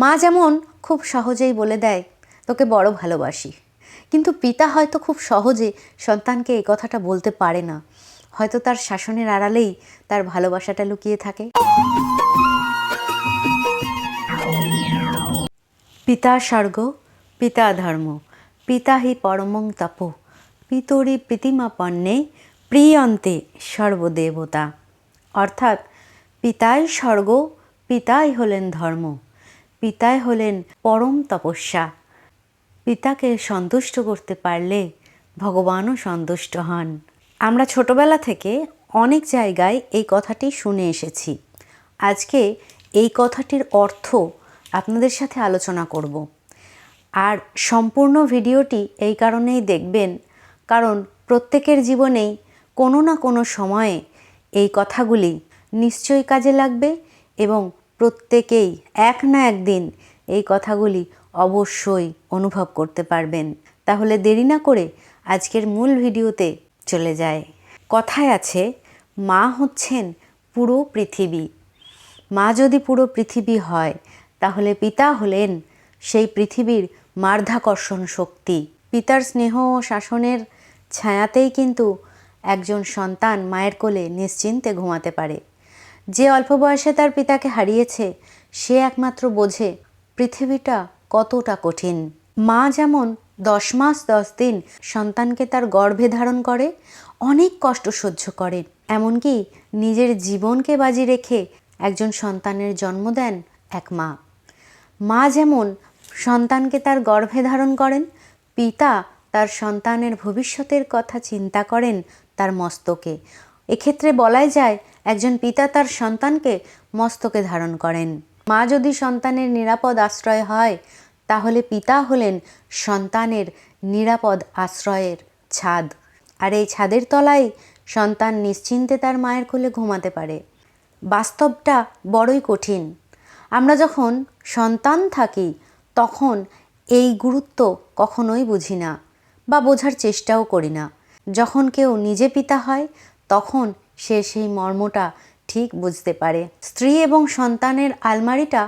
মা যেমন খুব সহজেই বলে দেয়, তোকে বড় ভালোবাসি। কিন্তু পিতা হয়তো খুব সহজে সন্তানকে এই কথাটা বলতে পারে না। হয়তো তার শাসনের আড়ালেই তার ভালোবাসাটা লুকিয়ে থাকে। পিতা স্বর্গ, পিতা ধর্ম, পিতা হি পরমং তপ, পিতরি প্রীতিমাপন্নে প্রিয়ন্তে সর্বদেবতা। অর্থাৎ, পিতাই স্বর্গ, পিতাই হলেন ধর্ম। পিতাই হলেন পরম তপস্যা। পিতাকে সন্তুষ্ট করতে পারলে ভগবানও সন্তুষ্ট হন। আমরা ছোটবেলা থেকে অনেক জায়গায় এই কথাটি শুনে এসেছি। আজকে এই কথাটির অর্থ আপনাদের সাথে আলোচনা করব। আর সম্পূর্ণ ভিডিওটি এই কারণেই দেখবেন, কারণ প্রত্যেকের জীবনেই কোনো না কোনো সময়ে এই কথাগুলি নিশ্চয়ই কাজে লাগবে এবং প্রত্যেকেই এক না একদিন এই কথাগুলি অবশ্যই অনুভব করতে পারবেন। তাহলে দেরি না করে আজকের মূল ভিডিওতে চলে যায় কথায় আছে, মা হচ্ছেন পুরো পৃথিবী। মা যদি পুরো পৃথিবী হয়, তাহলে পিতা হলেন সেই পৃথিবীর মার্ধাকর্ষণ শক্তি। পিতার স্নেহ ও শাসনের ছায়াতেই কিন্তু একজন সন্তান মায়ের কোলে নিশ্চিন্তে ঘুমাতে পারে। যে অল্প বয়সে তার পিতাকে হারিয়েছে, সে একমাত্র বোঝে পৃথিবীটা কতটা কঠিন। মা যেমন দশ মাস দশ দিন সন্তানকে তার গর্ভে ধারণ করে, অনেক কষ্ট সহ্য করেন এমনকি নিজের জীবনকে বাজি রেখে একজন সন্তানের জন্ম দেন এক মা। মা যেমন সন্তানকে তার গর্ভে ধারণ করেন, পিতা তার সন্তানের ভবিষ্যতের কথা চিন্তা করেন তার মস্তকে। এক্ষেত্রে বলাই যায়, একজন পিতা তার সন্তানকে মস্তকে ধারণ করেন। মা যদি সন্তানের নিরাপদ আশ্রয় হয়, তাহলে পিতা হলেন সন্তানের নিরাপদ আশ্রয়ের ছাদ। আর এই ছাদের তলায় সন্তান নিশ্চিন্তে তার মায়ের কোলে ঘুমাতে পারে। বাস্তবটা বড়ই কঠিন। আমরা যখন সন্তান থাকি, তখন এই গুরুত্ব কখনোই বুঝি না বা বোঝার চেষ্টাও করি না। যখন কেউ নিজে পিতা হয় তখন সে সেই মর্মটা ঠিক বুঝতে পারে। স্ত্রী এবং সন্তানের আলমারিটা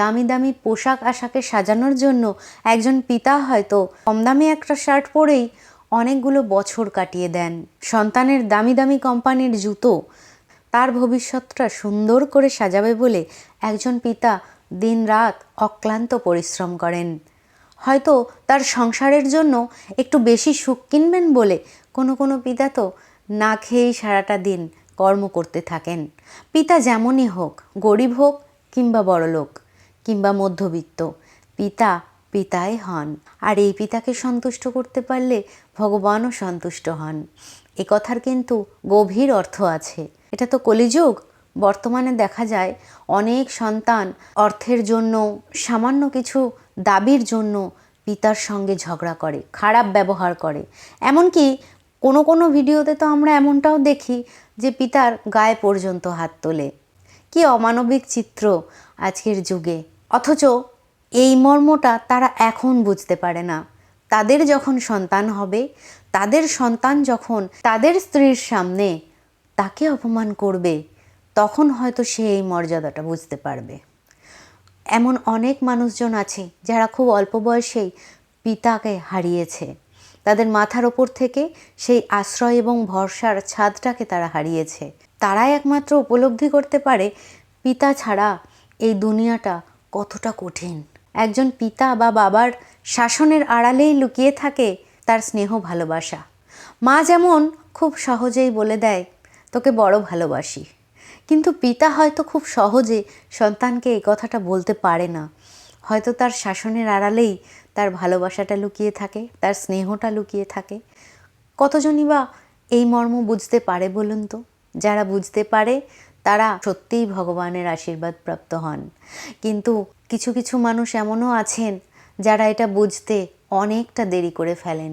দামি দামি পোশাক আশাকে সাজানোর জন্য একজন পিতা হয়তো কম দামি একটা শার্ট পরেই অনেকগুলো বছর কাটিয়ে দেন। সন্তানের দামি দামি কোম্পানির জুতো তার ভবিষ্যৎটা সুন্দর করে সাজাবে বলে একজন পিতা দিন রাত অক্লান্ত পরিশ্রম করেন। হয়তো তার সংসারের জন্য একটু বেশি সুখ কিনবেন বলে কোনো কোনো পিতা তো না খেয়েই সারাটা দিন কর্ম করতে থাকেন। পিতা যেমনই হোক, গরিব হোক কিংবা বড়লোক, কিংবা মধ্যবিত্ত, পিতা পিতাই হন। আর এই পিতাকে সন্তুষ্ট করতে পারলে ভগবানও সন্তুষ্ট হন। এ কথার কিন্তু গভীর অর্থ আছে। এটা তো কলিযুগ। বর্তমানে দেখা যায় অনেক সন্তান অর্থের জন্য, সামান্য কিছু দাবির জন্য পিতার সঙ্গে ঝগড়া করে, খারাপ ব্যবহার করে। এমনকি কোনো কোনো ভিডিওতে তো আমরা এমনটাও দেখি যে পিতার গায়ে পর্যন্ত হাত তোলে। কি অমানবিক চিত্র আজকের যুগে। অথচ এই মর্মটা তারা এখন বুঝতে পারে না। তাদের যখন সন্তান হবে, তাদের সন্তান যখন তাদের স্ত্রীর সামনে তাকে অপমান করবে, তখন হয়তো সে এই মর্যাদাটা বুঝতে পারবে। এমন অনেক মানুষজন আছে যারা খুব অল্প বয়সেই পিতাকে হারিয়েছে। তাদের মাথার ওপর থেকে সেই আশ্রয় এবং ভরসার ছাদটাকে তারা হারিয়েছে। তারাই একমাত্র উপলব্ধি করতে পারে পিতা ছাড়া এই দুনিয়াটা কতটা কঠিন। একজন পিতা বা বাবার শাসনের আড়ালেই লুকিয়ে থাকে তার স্নেহ ভালোবাসা। মা যেমন খুব সহজেই বলে দেয়, তোকে বড় ভালোবাসি। কিন্তু পিতা হয়তো খুব সহজে সন্তানকে এই কথাটা বলতে পারে না। হয়তো তার শাসনের আড়ালেই তার ভালোবাসাটা লুকিয়ে থাকে, তার স্নেহটা লুকিয়ে থাকে। কতজনই বা এই মর্ম বুঝতে পারে বলুন তো? যারা বুঝতে পারে, তারা সত্যিই ভগবানের আশীর্বাদ প্রাপ্ত হন। কিন্তু কিছু কিছু মানুষ এমনও আছেন, যারা এটা বুঝতে অনেকটা দেরি করে ফেলেন।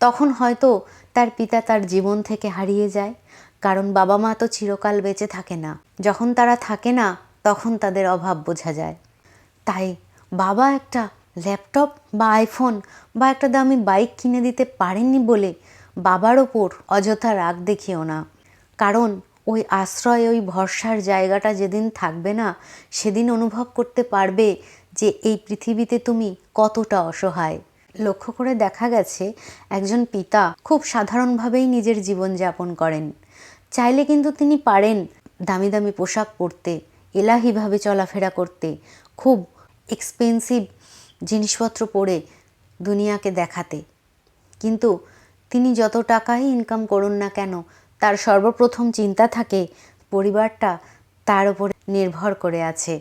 তখন হয়তো তার পিতা তার জীবন থেকে হারিয়ে যায়, কারণ বাবা মা তো চিরকাল বেঁচে থাকে না। যখন তারা থাকে না, তখন তাদের অভাব বোঝা যায়। তাই বাবা একটা ল্যাপটপ বা আইফোন বা একটা দামি বাইক কিনে দিতে পারেননি বলে বাবার ওপর অযথা রাগ দেখিও না। কারণ ওই আশ্রয়, ওই ভরসার জায়গাটা যেদিন থাকবে না, সেদিন অনুভব করতে পারবে যে এই পৃথিবীতে তুমি কতটা অসহায়। লক্ষ্য করে দেখা গেছে, একজন পিতা খুব সাধারণভাবেই নিজের জীবন যাপন করেন। চাইলে কিন্তু তিনি পারেন দামি দামি পোশাক পরতে, এলাহিভাবে চলাফেরা করতে, খুব এক্সপেন্সিভ জিনিসপত্র পরে দুনিয়াকে দেখাতে। কিন্তু তিনি যত টাকাই ইনকাম করুন না কেন, তার সর্বপ্রথম চিন্তা থাকে পরিবারটা তার উপরে নির্ভর করে আছে।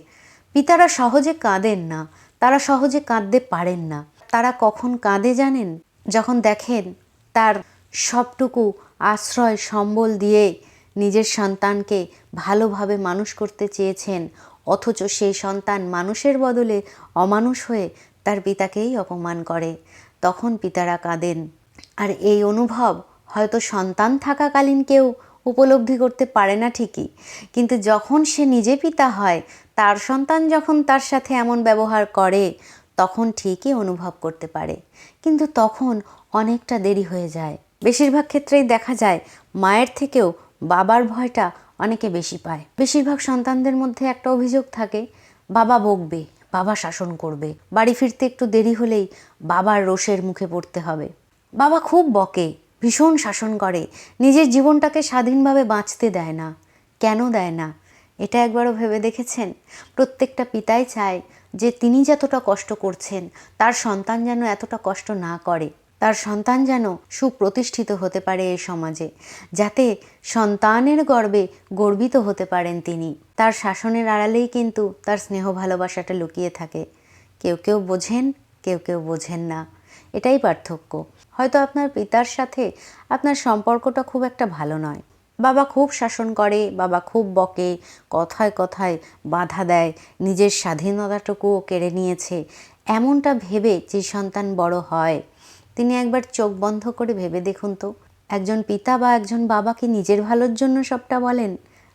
পিতারা সহজে কাঁদেন না, তারা সহজে কাঁদতে পারেন না। তারা কখন কাঁদে জানেন? যখন দেখেন তার সবটুকু আশ্রয়, সম্বল দিয়ে নিজের সন্তানকে ভালোভাবে মানুষ করতে চেয়েছেন, অথচ সেই সন্তান মানুষের বদলে অমানুষ হয়ে তার পিতাকেই অপমান করে। তখন পিতারা কাঁদেন, আর এই অনুভব হয়তো সন্তান থাকাকালীন কেউ উপলব্ধি করতে পারে না ঠিকই। কিন্তু যখন সে নিজে পিতা হয়, তার সন্তান যখন তার সাথে এমন ব্যবহার করে, তখন ঠিকই অনুভব করতে পারে। কিন্তু তখন অনেকটা দেরি হয়ে যায়। বেশিরভাগ ক্ষেত্রেই দেখা যায়, মায়ের থেকেও বাবার ভয়টা অনেকে বেশি পায়। বেশিরভাগ সন্তানদের মধ্যে একটা অভিযোগ থাকে, বাবা বকবে। বাবা শাসন করবে। বাড়ি ফিরতে একটু দেরি হলেই বাবার রোষের মুখে পড়তে হবে। বাবা খুব বকে, ভীষণ শাসন করে। নিজের জীবনটাকে স্বাধীনভাবে বাঁচতে দেয় না। কেন দেয় না? এটা একবারও ভেবে দেখেছেন? প্রত্যেকটা পিতাই চায় যে তিনি যতটা কষ্ট করছেন, তার সন্তান যেন এতটা কষ্ট না করে। তার সন্তান যেন সুপ্রতিষ্ঠিত হতে পারে এ সমাজে, যাতে সন্তানের গর্বে গর্বিত হতে পারেন তিনি। তার শাসনের আড়ালেই কিন্তু তার স্নেহ ভালোবাসাটা লুকিয়ে থাকে। কেউ কেউ বোঝেন, কেউ কেউ বোঝেন না। এটাই পার্থক্য। হয়তো আপনার পিতার সাথে আপনার সম্পর্কটা খুব একটা ভালো নয়। বাবা খুব শাসন করে, বাবা খুব বকে, কথায় কথায় বাধা দেয়, নিজের স্বাধীনতাটুকুও কেড়ে নিয়েছে। এমনটা ভেবে যে সন্তান বড় হয় তিনি একবার চোখ বন্ধ করে ভেবে দেখুন তো, একজন পিতা বা একজন বাবা কি নিজের ভালোর জন্য সবটা বলেন?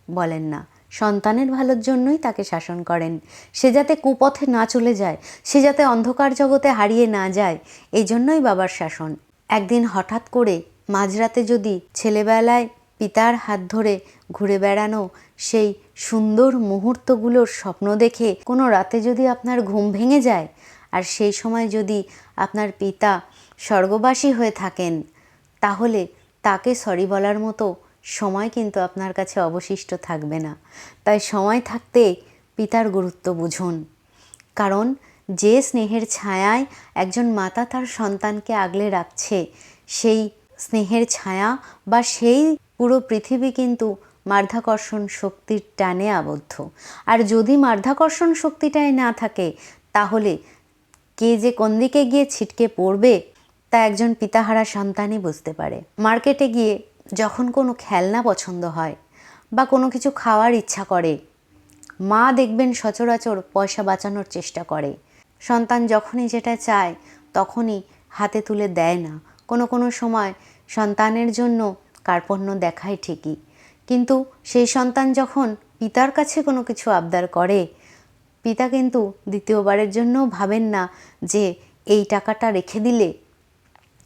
বলেন না। সন্তানের ভালোর জন্যই তাকে শাসন করেন। সে যাতে কুপথে না চলে যায়, সে যাতে অন্ধকার জগতে হারিয়ে না যায়, এই জন্যই বাবার শাসন। একদিন হঠাৎ করে মাঝরাতে যদি ছেলেবেলায় পিতার হাত ধরে ঘুরে বেড়ানো সেই সুন্দর মুহূর্তগুলোর স্বপ্ন দেখে কোনো রাতে যদি আপনার ঘুম ভেঙে যায়, আর সেই সময় যদি আপনার পিতা স্বর্গবাসী হয়ে থাকেন, তাহলে তাকে সরি বলার মতো সময় কিন্তু আপনার কাছে অবশিষ্ট থাকবে না। তাই সময় থাকতে পিতার গুরুত্ব বুঝুন। কারণ যে স্নেহের ছায়ায় একজন মাতা তার সন্তানকে আগলে রাখছে, সেই স্নেহের ছায়া বা সেই পুরো পৃথিবী কিন্তু মাধ্যাকর্ষণ শক্তির টানে আবদ্ধ। আর যদি মাধ্যাকর্ষণ শক্তিটাই না থাকে, তাহলে কে যে কোন দিকে গিয়ে ছিটকে পড়বে তা একজন পিতাহারা সন্তানই বুঝতে পারে। মার্কেটে গিয়ে যখন কোনো খেলনা পছন্দ হয় বা কোনো কিছু খাওয়ার ইচ্ছা করে, মা দেখবেন সচরাচর পয়সা বাঁচানোর চেষ্টা করে। সন্তান যখনই যেটা চায় তখনই হাতে তুলে দেয় না। কোনো কোনো সময় সন্তানের জন্য কার্পণ্য দেখায় ঠিকই। কিন্তু সেই সন্তান যখন পিতার কাছে কোনো কিছু আবদার করে, পিতা কিন্তু দ্বিতীয়বারের জন্যও ভাবেন না যে এই টাকাটা রেখে দিলে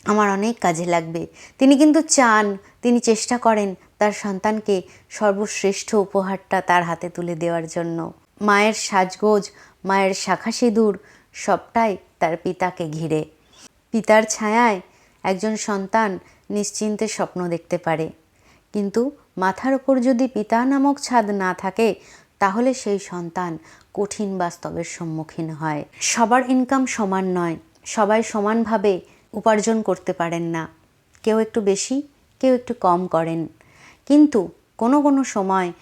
আমার অনেক কাজে লাগবে। তিনি কিন্তু চান, তিনি চেষ্টা করেন তার সন্তানকে সর্বশ্রেষ্ঠ উপহারটা তার হাতে তুলে দেওয়ার জন্য। মায়ের সাজগোজ, মায়ের শাখা সিঁদুর, সবটাই তার পিতাকে ঘিরে। পিতার ছায়ায় একজন সন্তান নিশ্চিন্তে স্বপ্ন দেখতে পারে। কিন্তু মাথার ওপর যদি পিতা নামক ছাদ না থাকে, তাহলে সেই সন্তান কঠিন বাস্তবের সম্মুখীন হয়। সবার ইনকাম সমান নয়, সবাই সমানভাবে উপার্জন করতে পারেন না। কেউ একটু বেশি, কেউ একটু কম করেন। কিন্তু কোনো কোনো সময়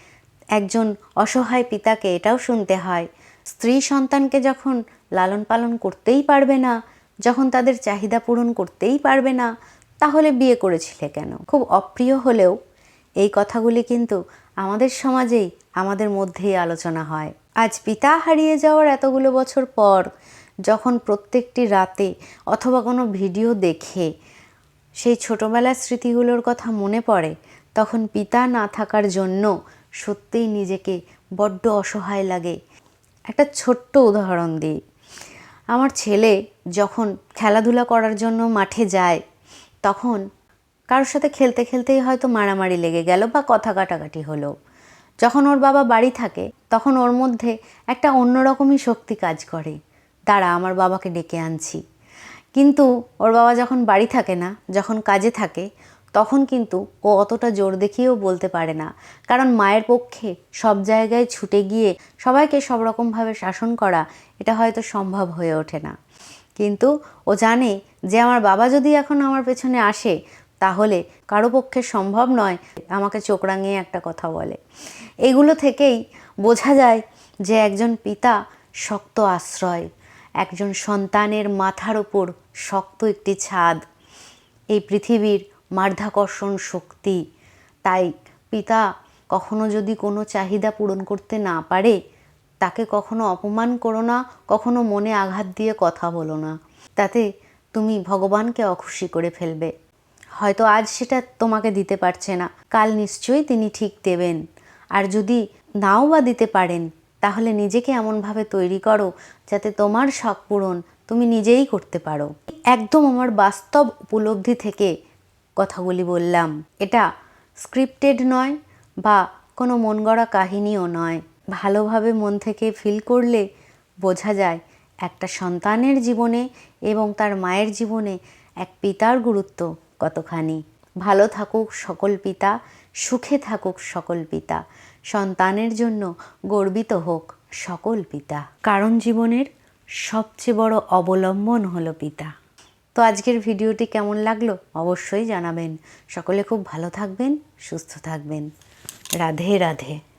একজন অসহায় পিতাকে এটাও শুনতে হয়, স্ত্রী সন্তানকে যখন লালন পালন করতেই পারবে না, যখন তাদের চাহিদা পূরণ করতেই পারবে না, তাহলে বিয়ে করেছিলে কেন? খুব অপ্রিয় হলেও এই কথাগুলি কিন্তু আমাদের সমাজেই, আমাদের মধ্যেই আলোচনা হয়। আজ পিতা হারিয়ে যাওয়ার এতগুলো বছর পর যখন প্রত্যেকটি রাতে অথবা কোনো ভিডিও দেখে সেই ছোটোবেলার স্মৃতিগুলোর কথা মনে পড়ে, তখন পিতা না থাকার জন্য সত্যিই নিজেকে বড্ড অসহায় লাগে। একটা ছোট্ট উদাহরণ দিই। আমার ছেলে যখন খেলাধুলা করার জন্য মাঠে যায়, তখন কারোর সাথে খেলতে খেলতেই হয়তো মারামারি লেগে গেল বা কথা কাটাকাটি হলো। যখন ওর বাবা বাড়ি থাকে, তখন ওর মধ্যে একটা অন্যরকমই শক্তি কাজ করে। দাঁড়া আমার বাবাকে ডেকে আনছি। কিন্তু ওর বাবা যখন বাড়ি থাকে না, যখন কাজে থাকে, তখন কিন্তু ও অতটা জোর দেখিয়েও বলতে পারে না। কারণ মায়ের পক্ষে সব জায়গায় ছুটে গিয়ে সবাইকে সব রকমভাবে শাসন করা, এটা হয়তো সম্ভব হয়ে ওঠে না। কিন্তু ও জানে যে আমার বাবা যদি এখন আমার পেছনে আসে, তাহলে কারও পক্ষে সম্ভব নয় আমাকে চোখ রাঙিয়ে একটা কথা বলে। এগুলো থেকেই বোঝা যায় যে একজন পিতা শক্ত আশ্রয়। একজন সন্তানের মাথার ওপর শক্ত একটি ছাদ। এই পৃথিবীর মাধ্যাকর্ষণ শক্তি। তাই পিতা কখনো যদি কোনো চাহিদা পূরণ করতে না পারে, তাকে কখনো অপমান করো না, কখনো মনে আঘাত দিয়ে কথা বলো না। তাতে তুমি ভগবানকে অখুশি করে ফেলবে। হয়তো আজ সেটা তোমাকে দিতে পারছে না, কাল নিশ্চয়ই তিনি ঠিক দেবেন। আর যদি নাও বা দিতে পারেন তাহলে নিজেকে এমনভাবে তৈরি করো যাতে তোমার শখ পূরণ তুমি নিজেই করতে পারো। একদম আমার বাস্তব উপলব্ধি থেকে কথাগুলি বললাম। এটা স্ক্রিপ্টেড নয় বা কোনো মন গড়া কাহিনীও নয়। ভালোভাবে মন থেকে ফিল করলে বোঝা যায় একটা সন্তানের জীবনে এবং তার মায়ের জীবনে এক পিতার গুরুত্ব কতখানি। ভালো থাকুক সকল পিতা, সুখে থাকুক সকল পিতা। সন্তানের জন্য গর্বিত হোক সকল পিতা। কারণ জীবনের সবচেয়ে বড় অবলম্বন হলো পিতা। তো আজকের ভিডিওটি কেমন লাগল অবশ্যই জানাবেন। সকলে খুব ভালো থাকবেন, সুস্থ থাকবেন। রাধে রাধে।